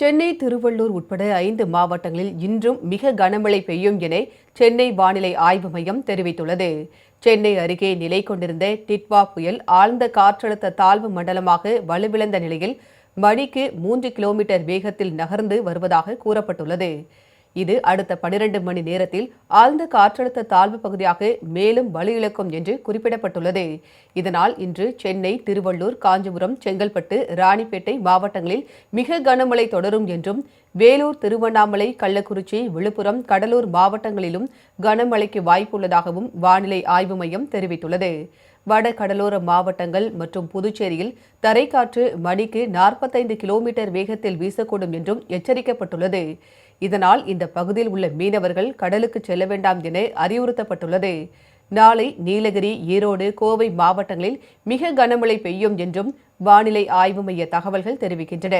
சென்னை திருவள்ளூர் உட்பட ஐந்து மாவட்டங்களில் இன்றும் மிக கனமழை பெய்யும் என சென்னை வானிலை ஆய்வு மையம் தெரிவித்துள்ளது. சென்னை அருகே நிலை கொண்டிருந்த டிட்வா புயல் ஆழ்ந்த காற்றழுத்த தாழ்வு மண்டலமாக வலுவிழந்த நிலையில் மணிக்கு மூன்று கிலோமீட்டர் வேகத்தில் நகர்ந்து வருவதாக கூறப்பட்டுள்ளது. இது அடுத்த பனிரெண்டு மணி நேரத்தில் ஆழ்ந்த காற்றழுத்த தாழ்வு பகுதியாக மேலும் வலுவிழக்கும் என்று குறிப்பிடப்பட்டுள்ளது. இதனால் இன்று சென்னை திருவள்ளூர் காஞ்சிபுரம் செங்கல்பட்டு ராணிப்பேட்டை மாவட்டங்களில் மிக கனமழை தொடரும் என்றும் வேலூர் திருவண்ணாமலை கள்ளக்குறிச்சி விழுப்புரம் கடலூர் மாவட்டங்களிலும் கனமழைக்கு வாய்ப்புள்ளதாகவும் வானிலை ஆய்வு மையம் தெரிவித்துள்ளது. வட கடலோர மாவட்டங்கள் மற்றும் புதுச்சேரியில் தரைக்காற்று மணிக்கு நாற்பத்தைந்து கிலோமீட்டர் வேகத்தில் வீசக்கூடும் என்றும் எச்சரிக்கப்பட்டுள்ளது. இதனால் இந்த பகுதியில் உள்ள மீனவர்கள் கடலுக்கு செல்ல வேண்டாம் என அறிவுறுத்தப்பட்டுள்ளது. நாளை நீலகிரி ஈரோடு கோவை மாவட்டங்களில் மிக கனமழை பெய்யும் என்றும் வானிலை ஆய்வு மைய தகவல்கள் தெரிவிக்கின்றன.